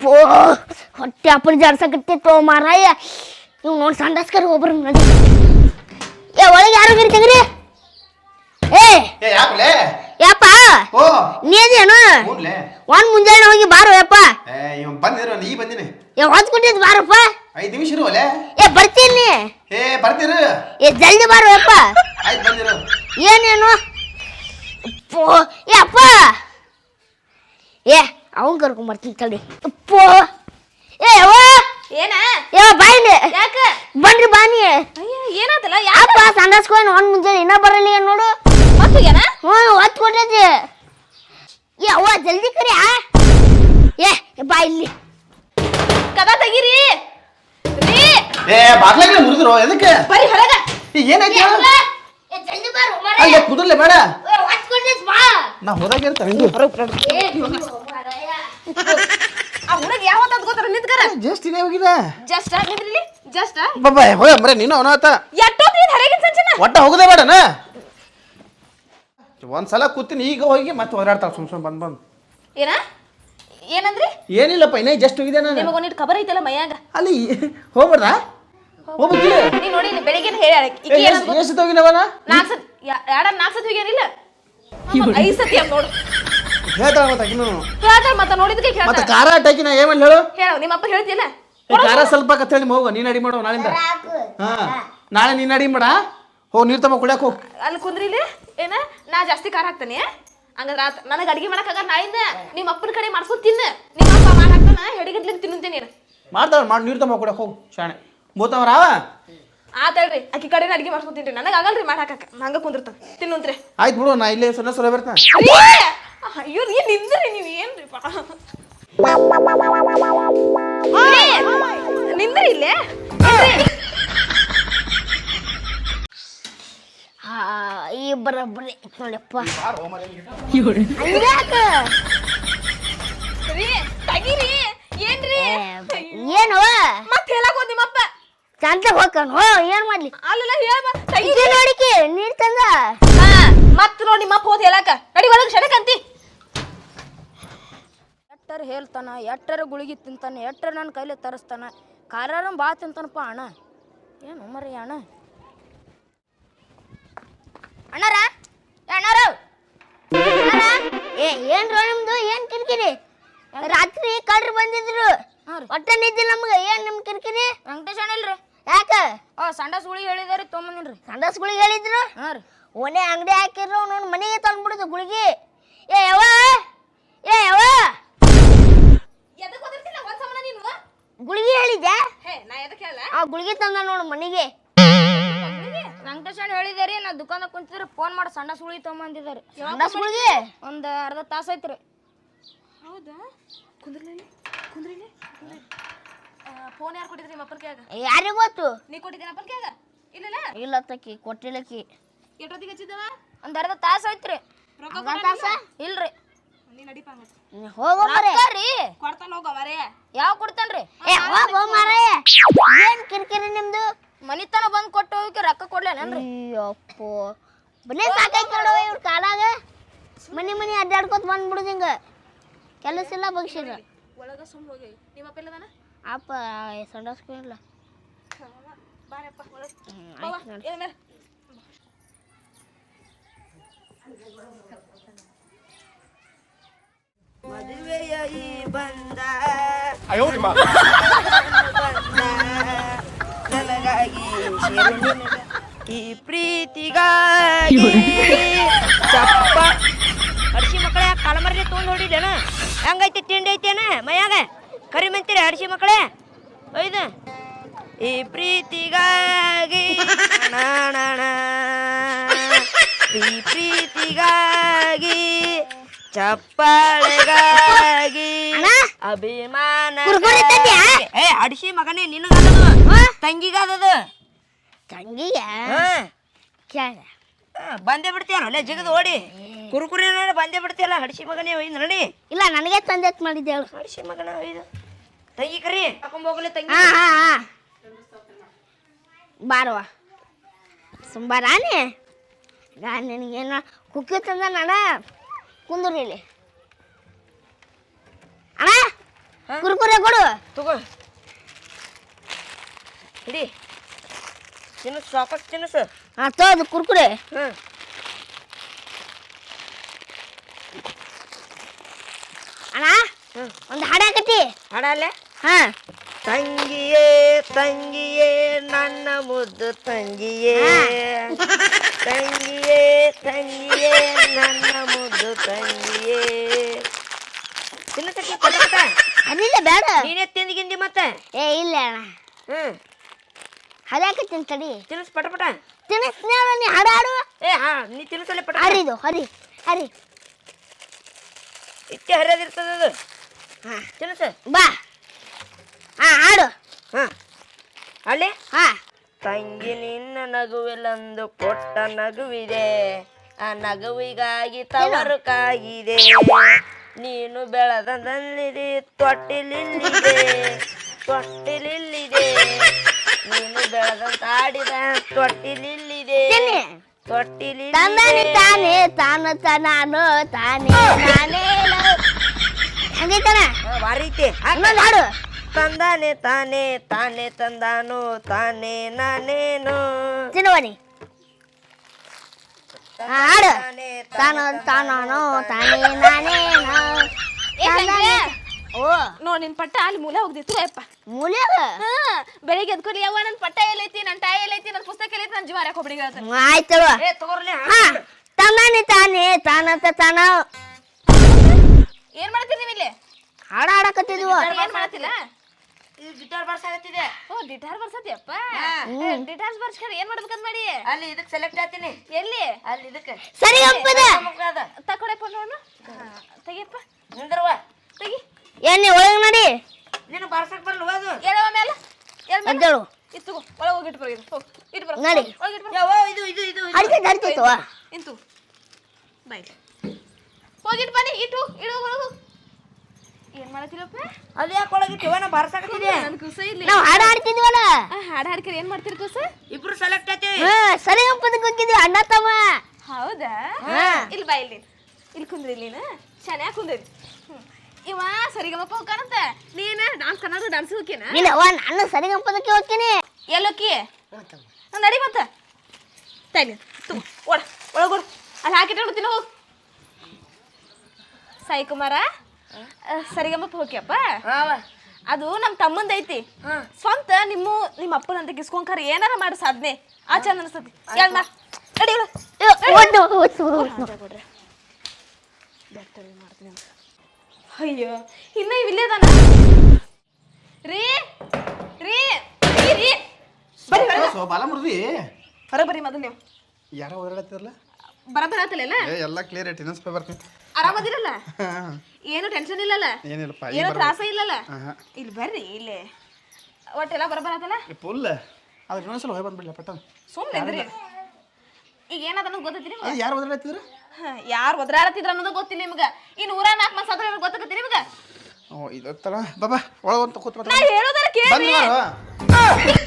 ಪೋ ಹೊಟ್ಟೆ ಅಪ್ಪನ ಜಾಡ್ಸಕತ್ತಿತ್ತು ಮಾರಾಯ ನೀವು ನೋಡಿ ಸಂಡಸ್ಕರ್ ಒಬ್ರು ನಡಿ ಏ ಒಳಗೆ ಯಾರು ಗಿರಿ ತೆಗ್ರಿ ಏ ಏ ಯಾಕಲೆ ಯಪ್ಪ ಓ ನೀದೇನು ಹ್ಞೂನ್ಲೆ ಒಂದ್ ಮುಂಜಾನೆ ಹೋಗಿ ಬಾರೋ ಯಪ್ಪ ಏ ಇವ್ ಬಂದಿರೋ ನೀ ಬಂದಿನಿ ಏ ಹೊತ್ತು ಕೊಟ್ಟಿದ್ ಬಾರಪ್ಪ. ಐದು ನಿಮಿಷ ಇರುವಲೆ ಏ ಬರ್ತೀನಿ ಏ ಬರ್ತೀರು. ಏ ಜಲ್ದಿ ಬಾರೋ ಯಪ್ಪ. ಆಯ್ತು ಬಂದಿರು. ಏನೇನು? ಪೋ ಏ ಅಪ್ಪ. ಏ ಅವನ್ ಕರ್ಕೊಂಡ್ ಬರ್ತೀನಿ ತಡಿ. ಅಪ್ಪೋ ಏ ಏನ? ಏ ಬಾಯಿಲಿ ಯಾಕ? ಬನ್ರಿ ಬಾನಿ ಅಯ್ಯ ಏನಾತಲ್ಲ? ಯಾಕ? ಅಪ್ಪ ಸಂಡಸ್ಕೊಂಡು ಒಂದ್ ಮುಂಜಾನೆ ಇನ್ನ ಬರಲಿ ನೋಡು. ಹ್ಞೂ ಹೊತ್ತು ಏ ಅವ್ವ ಜಲ್ದಿ ಕರಿ ಆ. ಏ ಬಾ ಇಲ್ಲಿ. ಕದ ತೆಗೀರಿ. ರೀ. ಏ ಬಾಗ್ಲಾಗ ಮುರಿದ್ರು ಎದಕ್ಕೆ? ಬರೀ ಹೊರಗ. ಏನಾಯ್ತು? ಕುದುರ್ಲೆ ಬೇಡ. ನಾ ಹೋದಾಗ ಇರ್ತಾನೆ. ಏ ಆ ಹುಡುಗ ಯಾವತ್ತ ಗೊತ್ತಾರ ನಿಂತ್ಕರ. ಜಸ್ಟ್ ಇದೇ ಹೋಗಿದ ಜಸ್ಟ್ ನಿಂದ್ರಿಲಿ ಜಸ್ಟ್ ಬಾಬಾ ಹೋಗ ಮರೆ ನೀನು ಅವನಾತ ಎಷ್ಟೊತ್ತಿ ಹೊರಗಿನ ಸಂಚನ? ಒಟ್ಟ ಹೋಗದೆ ಬೇಡನ ಒಂದ್ಸಲ ಕೂತೀನಿ ಈಗ ಹೋಗಿ ಮತ್ತೆ ಹೋರಾಡ್ತಾಳ ಸುಮ್ ಸುಮ್ ಬಂದ್ ಬಂದ್. ಏನ? ಏನಂದ್ರಿ? ಏನಿಲ್ಲಪ್ಪ ಇನ್ನೇ ಜಸ್ಟ್ ಹೋಗಿದೆ ನಾನು. ನಿಮಗೆ ಒಂದಿಟ್ಟು ಖಬರ್ ಐತಲ್ಲ ಮೈಯಾಗ? ಅಲ್ಲಿ ಹೋಗ್ಬಾರ್ದಾ ಹೋಗ್ಬಿಡ್ತಿ ನೀ ನೋಡಿ ಇಲ್ಲಿ ಬೆಳಿಗ್ಗೆ ಹೇಳ ಈಕಿ ಏನಂದ್ ಗೊತ್ತಾ? ಎಷ್ಟು ಹೋಗಿನವನ ನಾಲ್ಕ್ ಸತ್ ಎರಡ ನಾಲ್ಕು ಸತಿ ಹೋಗ್ಯಾನಿಲ್ಲ? ಐದು ಸತಿ ಅಂತ ನೋಡು. ಹೇಳ್ತಾಳ ಮತ್ತೆ ಆಕಿನು. ಹೇಳ್ತಾಳ ಮತ್ತ ನೋಡಿದ್ಕೆ ಮತ್ತೆ ಕೇಳ್ತಾರ ಖಾರ ಅಟ್ಟಾಕಿ ನಾ ಏಮಲ್ಲಿ ಹೇಳು? ಹೇಳ ನಿಮ್ಮಪ್ಪ ಹೇಳ್ತಿಲ್ಲ ಏ, ಖಾರ ಸ್ವಲ್ಪ ಕತ್ತೇಳಿ ಹೋಗ ನೀನ್ ಅಡಿ ಮಾಡೋ ನಾಳಿಂದ. ಹಾ. ನಾಳೆ ನೀನ್ ಅಡಿ ಮಾಡ. ಹೋಗ್ ನೀರು ತಮ್ಮ ಕುಡಿಯಕ್ ಹೋಗ್. ಅಲ್ಲಿ ಕುಂದ್ರಿಲಿ? ಏನ? ನಾ ಜಾಸ್ತಿ ಖಾರ ಹಾಕ್ತಾನೆ ಹಂಗಂದ್ರ ಆತ ನನಗೆ ಅಡಿಗೆ ಮಾಡಕ್ ಆಗ ನಾಳಿಂದ ನಿಮ್ಮ ಅಪ್ಪನ ಕಡೆ ಮಾಡ್ಸೋ ತಿನ್ನು. ನಿಮ್ಮ ಅಪ್ಪ ಮಾಡಿ ಹಾಕ್ತಾನ ತಿನ್ನುತ್ತೆ ತಿನ್ನುತ್ತೇನೆ ನೀನು. ಮಾಡ್ತಾಳ ಮಾಡಿ ನೀರು ತಮ್ಮ ಕೊಡಕ್ಕೆ ಹೋಗು ಶಾಣೆ. ಮೂತವ್ರ ಅವ? ಆತ ಅಕ್ಕಿ ಆಕಿ ಕಡೆನ ಅಡಿಗೆ ಮಾಡ್ಸ್ಕೊತೀನಿ ನನಗೆ ಆಗಲ್ರಿ ಮಾಡಾಕ ನಂಗೆ ಹಂಗ ಕುಂದಿರ್ತಾನ ತಿನ್ನುಂತ್ರಿ ಆಯ್ತು ಬಿಡು ನಾ ಇಲ್ಲೇ ಸೊನ್ನೆ ಸೊಲ ಬರ್ತಾನೆ ಅಯ್ಯೋ ನೀ ನಿಂದ್ರಿ ನೀವು ಏನ್ರಿ? ಪಾ ರೀ, ನಿಂದ್ರಿ ಇಲ್ಲೇ ಏನ್ರಿ? ಆ, ಈ ಬರಬ್ಬರಿ ನೋಡಪ್ಪ ಹಂಗ್ಯಾಕ? ರೀ ತಗಿರಿ. ಏನ್ರಿ? ಏನು ಮತ್ತೆ ಹೇಳಕ್ ಹೋದ್ ನಿಮ್ಮಪ್ಪ. ಚಂತ ಹೋಗ್ಕನ್ ಹೋ ಏನ್ ಮಾಡ್ಲಿ? ಅಲ್ಲಲ್ಲ ಹೇಳ ತಗಿರಿ. ನೋಡಿಕಿ ನೀರ್ ತಂದ. ಹಾ ಮತ್ ನೋಡಿ ನಿಮ್ಮಪ್ಪ ಹೋದ್ ಹೇಳಕ. ನಡಿ ಒಳಗ್ ಶಡಕಂತಿ ಎಟ್ಟರ್ ಹೇಳ್ತಾನ ಎಟ್ಟರ ಗುಳಿಗೆ ತಿಂತಾನೆ ಎಟ್ಟರ ನನ್ನ ಕೈಲಿ ತರಿಸ್ತಾನ. ಖಾರಾರ ಬಾ ತಿಂತಾನಪ್ಪ ಅಣ್ಣ. ಏನು ಮರಿ ಅಣ್ಣ ಅಣ್ಣಾರ? ಅಣ್ಣಾರ? ಅಣ್ಣ, ಏ ಏನ್ರ ನಿಮ್ದು? ಏನ್ ಕಿರಿಕಿರಿ? ರಾತ್ರಿ ಕಳ್ರು ಬಂದಿದ್ರು. ರೀ. ಒಟ್ಟ ನಿದ್ದೆ ನಮ್ಗೆ. ಏನ್ ನಿಮ್ ಕಿರಿಕಿರಿ? ವೆಂಕಟೇಶ್ ಅಣ್ಣ ಇಲ್ರಿ. ಯಾಕ? ಓ ಸಂಡಾಸ್ ಗುಳಿಗೆ ಹೇಳಿದಾರಿ ತೊಗೊಂಬಂದಿನ್ರಿ. ಸಂಡಸ್ಗಳಿಗೆ ಹೇಳಿದ್ರು? ಹಾಂ ರೀ. ಓನೆ ಅಂಗಡಿ ಹಾಕಿದ್ರು ನೋಡ್ ಮನೆಗೆ ತಂದ್ಬಿಡುದು ಗುಳಿಗೆ. ಏ ಯಾವ ಏ ಯಾವ ಗುಳಿಗೆ ಹೇಳಿದ್ಯಾ? ಆ ಗುಳಿಗೆ ತಂದ ನೋಡು ಮನೆಗೆ. ವೆಂಕಟೇಶ್ ಅಣ್ಣ ಹೇಳಿದಾರಿ ನಾ ದುಕಾನ್ದಾಗ ಕುಂತಿದ್ರೆ ಫೋನ್ ಮಾಡಿ ಸಣ್ಣ ಸುಳಿ ತೊಗೊಂಬಂದಿದ್ದಾರೆ ಸಣ್ಣ ಗುಳಿಗೆ ಒಂದು ಅರ್ಧ ತಾಸು ಐತ್ರಿ ಹೌದಾ? ಕುಂದ್ರಿ ಕುಂದ್ರಿ ಫೋನ್ ಯಾರು ಕೊಟ್ಟಿದ್ರಿ ನಿಮ್ಮ ಅಪ್ಪನ ಕೈಯಾಗ ಯಾರಿಗ್ ಗೊತ್ತು? ನೀ ಕೊಟ್ಟಿದ್ದೀನಿ ಅಪ್ಪನ ಕೈಯಾಗ ಇಲ್ಲ ಇಲ್ಲ ತಕ್ಕಿ ಕೊಟ್ಟಿಲ್ಲಕಿ ಎಷ್ಟೊತ್ತಿಗೆ ಹಚ್ಚಿದ್ದವ? ಒಂದು ಅರ್ಧ ತಾಸು ಐತ್ರಿ ರೊಕ್ಕ ತಾಸ? ಇಲ್ರಿ. ನೀ ನಡಿಪ ಹೋಗೋ ಮರೆ ಕೊಡ್ತಾನ ಹೋಗ ಮರೇ ಯಾವ ಕೊಡ್ತಾನ್ರಿ? ಏ ಹೋಗೋ ಮರೆ ಏನ್ ಕಿರಿಕಿರಿ ನಿಮ್ದು? ಮನಿತನ ಬಂದು ಕೊಟ್ಟು ಹೋಗಿ ರೊಕ್ಕ ಕೊಡ್ಲೇನೇನ್ರಿ? ಅಯ್ಯಪ್ಪೋ. ಬನ್ನಿ ನೋಡವ ಇವ್ರ ಕಾಲಾಗ. ಮನಿ ಮನಿ ಅಡ್ಡಾಡ್ಕೊತ ಬಂದ್ಬಿಡುದು ಹಿಂಗ. ಕೆಲಸ ಇಲ್ಲ ಬಗ್ಸಿರ ಒಳಗ ಸುಮ್ ಹೋಗಿ. ನಿಮ್ಮ ಅಪ್ಪ ಇಲ್ಲದಾನ ಅಪ್ಪ ಸಂಡಸ್ಕೊಂಡಿಲ್ಲ ಬಾರಪ್ಪ ಒಳಗ್. ಮದುವೆಯ ಈ ಬಂದ. ನನಗಾಗಿ ಶಿರುನಿನ ಈ ಪ್ರೀತಿಗಾಗಿ ಚಪ್ಪ. ಹರ್ಷಿ ಮಕ್ಕಳೇ ಕಾಲಮರ್ಲಿ ತೊಗೊಂಡು ಹೊಡಿದೇನ ಹೆಂಗೈತಿ ತಿಂಡಿ ಐತೇನ ಮೈಯಾಗ ಕರಿ ಮಂತೀರಿ ಹರ್ಷಿ ಮಕ್ಕಳೇ? ಒಯ್ದು. ಈ ಪ್ರೀತಿಗಾಗಿ. ಈ ಪ್ರೀತಿಗಾಗಿ ಚಪ್ಪಾಳೆಗಾಗಿ ಅಭಿಮಾನ? ಏ ಅಡಿಸಿ ಮಗನೇ ನಿನಗದದು. ತಂಗಿಗದದು? ತಂಗಿಯ ಹಾ. ಕೇಳ ಬಂದೇ ಬಿಡ್ತೀಯಲ್ಲ ಅಲ್ಲೇ ಜಿಗದು ಓಡಿ. ಕುರುಕುರಿ ನೋಡಿ ಬಂದೇ ಬಿಡ್ತೀಯಲ್ಲ ಹಡಿಸಿ ಮಗನೇ ಒಯ್ದು ನೋಡಿ. ಇಲ್ಲ ನನಗೆ ತಂದೆ ಮಾಡಿದ್ದೆ ಅವಳು ಹಡಿಸಿ ಮಗನ ಒಯ್ದು. ತಂಗಿ ಕರಿ. ಹೋಗ್ಲಿ ತಂಗಿ. ಹಾ ಹಾ ರಾಣಿ ಬಾರವ್ವ. ನನಗೇನ ನಿನಗೇನ ಕುಕ್ಕಿ ತಂದ ನಾನ ಕುಂದ್ರಿ ಇಲ್ಲಿ ಅಣ್ಣ ಕುರ್ಕುರೆ ಕೊಡು. ತಗೋ. ಹಿಡಿ ತಿನ್ನಿಸ್ ಸಾಕಷ್ಟು ತಿನ್ನಿಸು. ಹಾ ತೋದು ಕುರ್ಕುರೆ. ಹ್ಞೂ ಅಣ್ಣ ಒಂದು ಹಾಡಾಕತಿ ಹಾಡಲ್ಲೇ ಹಾಂ. ತಂಗಿಯೇ ತಂಗಿಯೇ ನನ್ನ ಮುದ್ದು ತಂಗಿಯೇ. ತಂಗಿಯೇ ತಂಗಿಯೇ ನನ್ನ ಮುದ್ದು ತಂಗಿಯೇ. ಪಟ ಅದಿಲ್ಲ ಬೇಡ. ನೀನೇ ತಿಂದಿಗಿಂದಿ ಮತ್ತೆ? ಏ ಇಲ್ಲ ಅಣ್ಣ. ಹ್ಮ್. ಹರಿಯಾಕತ್ತೀನಿ ತಡಿ. ತಿನ್ನಿಸ್ ಪಟ ಪಟ. ಅಣ್ಣ ನೀ ಹಾಡು ಏ ಹಾ ನೀ ತಿನ್ನಿಸಲ್ಲ ಪಟ. ಹರಿದು ಹರಿ ಹರಿ ಇಟ್ಟೆ ಹರಿಯೋದಿರ್ತದ ಅದು. ಹಾ. ತಿನ್ನಿಸ. ಬಾ. ಹಾ ಹಾಡು. ಹಾ. ಅಲ್ಲಿ ಹಾ. ತಂಗಿ ನಿನ್ನ ನಗುವಿಲ್ಲೊಂದು ಕೊಟ್ಟ ನಗುವಿದೆ. ಆ ನಗುವಿಗಾಗಿ ತವರು ಕಾಗಿದೆ. ನೀನು ಬೆಳೆದಲ್ಲಿದೆ ತೊಟ್ಟಿಲಿಲ್ಲಿದೆ ತೊಟ್ಟಿಲಿಲ್ಲಿದೆ. ನೀನು ಬೆಳೆದಂತ ಆಡಿದ ತೊಟ್ಟಿಲಿಲ್ಲಿದೆ ತೊಟ್ಟಿಲಿ ತಂದಾನೆ ತಾನೇ ತಾನು ತಾನು ತಾನೇ ನಾನೇ. ಹಂಗೈತನ ಬಾರೈತಿ. ಇನ್ನೊಂದು ಹಾಡು. ತಂದಾನೆ ತಾನೆ ತಾನೆ ತಂದಾನು ತಾನೆ ನಾನೇನು. ತಿನ್ನುವನಿ. ಹಾಡು. ತಾನೇ ತಾನು ತಾನು ತಾನೇ ನಾನೇನು. ಓ. ನೋಡ್ ನಿನ್ ಪಟ್ಟ ಅಲ್ಲಿ ಮೂಲೆ ಹೋಗ್ದಿತ್ತು ಅಪ್ಪ. ಮೂಲ್ಯಾಗ ಹಾ ಬೆಳಿಗ್ಗೆ ಎದ್ಕೊಳ್ಳಿ ಯವ್ವ ನನ್ ಪಟ್ಟ ಎಲ್ಲೈತಿ ನನ್ ಟಾಯ್ ಎಲ್ಲೈತಿ ನನ್ ಪುಸ್ತಕ ಎಲ್ಲೈತಿ ನನ್ ಜೀವ ಯಾಕೆ ಒಬ್ಬಡಿಗೆ ಹೇಳ್ತಾನೆ ಆಯ್ತವ ಏ ತಗೋರ್ಲಿ ಹಾ. ತಂದಾನೆ ತಾನೇ ತಾನಂತ ತಾನ. ಏನ್ ಮಾಡ್ತೀರಿ ನೀವು ಇಲ್ಲಿ ಹಾಡು ಹಾಡಕತ್ತಿದ್ವು. ಏನ್ ಮಾಡತ್ತಿಲ್ಲ? ಗಿಟಾರ್ ಬರ್ಸಾಗತ್ತಿದೆ ಓ ಡಿಟಾರ್ ಬರ್ಸತಿಯಪ್ಪ ಹಾ. ಡಿಟಾರ್ ಬರ್ಸ್ಕರ್ ಏನ್ ಮಾಡ್ಬೇಕಂತ ಮಾಡಿ? ಅಲ್ಲಿ ಇದಕ್ಕೆ ಸೆಲೆಕ್ಟ್ ಆಗ್ತೀನಿ ಎಲ್ಲಿ? ಅಲ್ಲಿ ಇದಕ್ಕೆ. ಸರಿ ಒಪ್ಪದ. ಅದ ಫೋನ್ ನೋಡು ತೆಗಿಯಪ್ಪ. ಎಣ್ಣೆ ಒಳಗೆ ನೋಡಿ. ನೀನು ಬರ್ಸಕ್ ಬರ್ಲಿ ಅದು ಎಳವ ಮೇಲೆ ಎಳ್ ಮೇಲೆ? ಎದ್ದೇಳು. ಇತ್ತು ಒಳಗೆ ಹೋಗಿ ಇಟ್ಟು ಬರೋ ಹೋಗಿ ಇಟ್ಟು ಬರೋ. ನಡಿ. ಒಳಗೆ ಇಟ್ಟು ಬರೋ. ಯಾವ ಇದು ಇದು ಇದು ಇದು. ಹರಿತೈತೆ ಹರಿತೈತವ ಇಂತು ಬಾಯ್. ಹೋಗಿಟ್ಟು ಬನ್ನಿ ಇಟ್ಟು ಇಡು ಒಳಗು ಏನ್ ಮಾಡತ್ತೀರಪ್ಪ? ಅದು ಯಾಕೆ ಒಳಗಿಟ್ಟಿವ ನಾ ಬರ್ಸಾಕತ್ತಿದೆ ನನ್ ಕುಸ ಇಲ್ಲಿ ನಾವು ಹಾಡು ಹಾಡ್ತಿದ್ವಲ್ಲ? ಹಾಡು ಹಾಡ್ಕರಿ ಏನ್ ಮಾಡ್ತೀರಿ ಕುಸ? ಇಬ್ರು ಸೆಲೆಕ್ಟ್ ಆಯ್ತೀವಿ. ಹಾ ಸರಿ ಒಪ್ಪದಕ್ಕೆ ಹೋಗಿದ್ವಿ ಅಣ್ಣ ತಮ್ಮ. ಹೌದಾ? ಹಾ. ಇಲ್ಲಿ ಬಾ ಇಲ್ಲಿ. ಇಲ್ಲಿ ಕುಂದ್ರಿ ಇಲ್ಲಿನ ಚೆನ್ನಾಗಿ ಕುಂದ್ರಿ. ಹ್ಮ್. ಇವ ಸರಿಗಮಪ್ಪ ಹೋಗ್ಕಾನಂತೆ ನೀನ ಡಾನ್ಸ್ ಕನ್ನಡ ಡಾನ್ಸ್ ಹೋಗ್ಯನ ನೀನು ಅವ್ವ ನಾನು ಸರಿ ಒಪ್ಪದಕ್ಕೆ ಹೋಗ್ತೀನಿ ಎಲ್ಲೋಕಿ ನಡಿ ಮತ್ತ. ತೈಲಿ ತು ಒಳ ಒಳಗೋಡು ಅಲ್ಲಿ ಹಾಕಿಟ್ಟಿಡ್ತೀನಿ ಹೋಗು. ಸಾಯಿ ಕುಮಾರ ಸರಿಗಮಪ್ಪ ಹೋಗ್ಯಪ್ಪ. ಅದು ನಮ್ಮ ತಮ್ಮಂದ ಐತಿ. ಸ್ವಂತ ನಿಮ್ಮ ನಿಮ್ಮ ಅಪ್ಪನಂತ ಕಿಸ್ಕೊಂಡ್ಕಾರ ಏನಾರ ಮಾಡಿ ಸಾಧನೆ. ಆ ಚಂದ ಅನಿಸ್ತತಿ ಯಾರು ಮಾ. ನಡಿ ಇವ್ಳು. ಅಯ್ಯೋ ಇನ್ನ ಇವಿಲ್ಲೇದಾನ ರೀ ರೀ ರೀ ರೀ. ಬರ್ರಿ ಬರ್ರಿ. ಸೊ ಬಾಲ ಮುರ್ದಿ ಹೊರ ಬರ್ರಿ ಮೊದಲು ನೀವು. ಯಾರೋ ಓಡಾಡತ್ತಿರಲ್ಲ ಬರ ಬರತ್ತಲ್ಲ ಏ ಎಲ್ಲ ಕ್ಲಿಯರ್ ಐತಿ ಇನ್ನೊಂದು ಬರ್ತೀನಿ. ಆರಾಮದಿರಲ್ಲ ಏನು ಟೆನ್ಷನ್ ಇಲ್ಲಲ್ಲ? ಏನಿಲ್ಲಪ್ಪ ಏನೋ ತ್ರಾಸ ಇಲ್ಲಲ್ಲ? ಇಲ್ಲಿ ಬರ್ರಿ ಇಲ್ಲಿ. ಒಟ್ಟೆಲ್ಲ ಬರ ಬರತ್ತಲ್ಲ? ಫುಲ್ ಅದ್ರ ಇನ್ನೊಂದ್ಸಲ ಹೋಗಿ ಬಂದ್ಬಿಡ್ಲ ಪಟ್ಟ ಸುಮ್ಮನೆ ಈಗ ಏನದ ಅನ್ನೋದು ಗೊತ್ತೈತಿ ಯಾರು ಓಡಾಡತ್ತಿದ್ರು ಯಾರು ಒದ್ರಾಡತ್ತಿದ್ರ ಅನ್ನೋದು ಗೊತ್ತಿಲ್ಲ ನಿಮ್ಗ. ಇನ್ ನೂರ ನಾಲ್ಕು ಮಂದಿ ಸತ್ರ ಗೊತ್ತಾಗತ್ತಿ ನಿಮ್ಗ? ಓ ಇದತ್ತಲ್ಲ ಬಾಬಾ ಒಳಗೊಂತ ಕೂತ್ ನಾ ಹೇಳೋದಾರ ಕೇಳಿ ಬಂದ್ವಾರ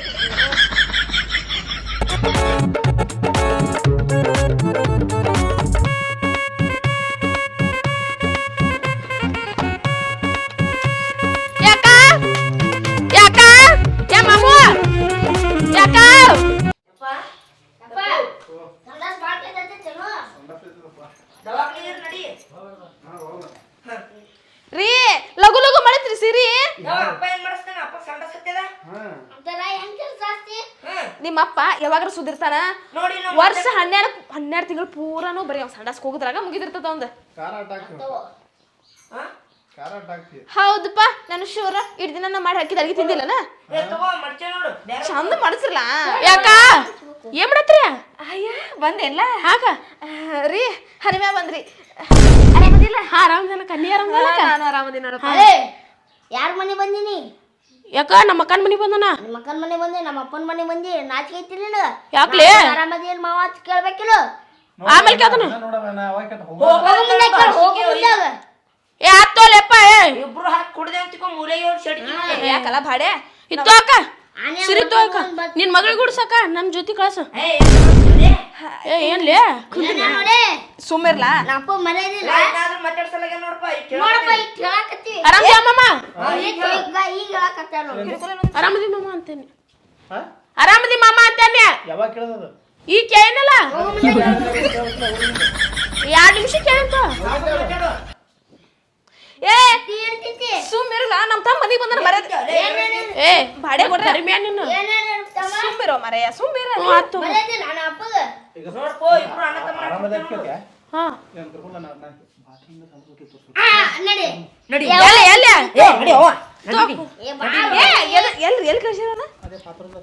ಅಪ್ಪ ಏನ್ ಮಾಡಿಸ್ತಾನ? ಅಪ್ಪ ಸಂಡ ಸತ್ಯದ? ಹ್ಮ್ ನಿಮ್ಮಪ್ಪ ಯಾವಾಗ್ರ ಸುದಿರ್ತಾನ? ನೋಡಿ ನಾವು ವರ್ಷ ಹನ್ನೆರಡು ಹನ್ನೆರಡು ತಿಂಗಳು ಪೂರಾನು ಬರೀ ಅವ್ನು ಸಂಡಾಸ್ಕ್ ಹೋಗುದ್ರಾಗ ಮುಗಿದಿರ್ತದ ಅವಂದ. ಹಾಕಿ. ಹೌದಪ್ಪ ನಾನು ಶೂರ ಇಡ್ ದಿನ ಮಾಡಿ ಹಾಕಿದ ಅಡಿಗೆ ತಿಂದಿಲ್ಲನ? ಚಂದ ಮಾಡಿಸ್ರಲ್ಲ? ಯಾಕ? ಏನ್ ಮಾಡತ್ರಿ? ಅಯ್ಯ ಬಂದೆಲ್ಲ ಹಾಕ ರೀ ಹರಿಮ್ಯಾ ಬಂದ್ರಿ. ಆರಾಮದಿಲ್ಲ ಆರಾಮದಿನ ಕನ್ನಿ ಆರಾಮದಿಲ್ಲ ನಾನು ಆರಾಮದಿನ ನೋಡಪ್ಪ. ಯಾರ ಮನೆ ಬಂದಿನಿ? ಯಾಕ? ನಮ್ಮ ಅಕ್ಕನ ಮನೆ ಬಂದನ? ನಿಮ್ಮ ಅಕ್ಕನ ಮನೆ ಬಂದೆ ನಮ್ಮ ಅಪ್ಪನ ಮನೆ ಬಂದಿ. ನಾಚಿಕೆ ಐತಿ ನಿನಗ? ಯಾಕ್ಲೆ? ಏನ್ ಮಾವ ಅಂತ ಕೇಳ್ಬೇಕಿಲ್ಲ? ಆಮೇಲೆ ಕೇಳ್ತಾನ. ನಾ ಅವಾಗ ಕೆಟ್ಟ ಹೋಗು. ಹೋಗೋ ಮುಂದೆ ಕೇಳು, ಏ ಹತ್ತೋಲೆಪ್ಪ ಏ. ಇಬ್ರು ಹಾಕಿ ಕುಡ್ದೆ ಅಂತಿಕೊ ಮೂಲೆಗೆ ಶಡ್ಕಿ ಸೆಡ್ತಿ ಯಾಕಲ್ಲ ಭಾಡೆ? ಇತ್ತು ಅಕ್ಕ. ಸಿರಿ ತೋ ಅಕ್ಕ. ನಿನ್ ಮಗಳಿಗೆ ಗುಡ್ಸಕ್ಕ? ನಮ್ ಜೊತೆ ಕಳ್ಸ. ಏ ಏನ್ಲೇ? ನೋಡಿ? ಸುಮ್ಮಿರ್ಲಾ ನಪ್ಪ ಮರ್ಯಾದಿಲ್ಲ ಮಾತಾಡ್ಸಲಾಗ ನೋಡಪ್ಪ ನೋಡಪ್ಪ ಈಗ ಆರಾಮದಿ ಅಮ್ಮಮ್ಮ ಈಗ ಈಗ ಹೇಳಕತ್ತಾರ ನೋಡಿ. ಆರಾಮದಿ ಮಾಮ ಅಂತೇನೆ. ಹಾ? ಆರಾಮದಿ ಮಾಮ ಅಂತೇನೆ. ಯಾವಾಗ ಕೇಳೋದು ಈ ಕೇಳಲ್ಲ ಎರಡ್ ನಿಮಿಷ ಕೇಳಂತ ಏ ಸುಮ್ಮಿರಲ್ಲ ನಮ್ ತಮ್ಮ ಮನಿಗೆ ಬಂದ್ರ ಮರ್ಯಾದ. ಏ ಬಾಡೆ ಕೊಡ್ರಿ ಕರಿಮ್ಯಾ ನೀನು ಸುಮ್ಮಿರೋ ಮರೆಯ ಸುಮ್ಮಿರ ಆತು. ನೋಡ್ಕೋ ಇಬ್ರು ಅಣ್ಣ ತಮ್ಮ ಹಾ. ನಡಿ. ನಡಿ. ಎಲ್ಲಿ ಎಲ್ಲಿ? ಏ ನಡಿ ಅವ್ವ. ಏ ಎಲ್ಲಿ ಎಲ್ಲಿ ಎಲ್ಲಿ ಕಳ್ಸಿರೋಣ ಅದೇ ಪಾತ್ರದ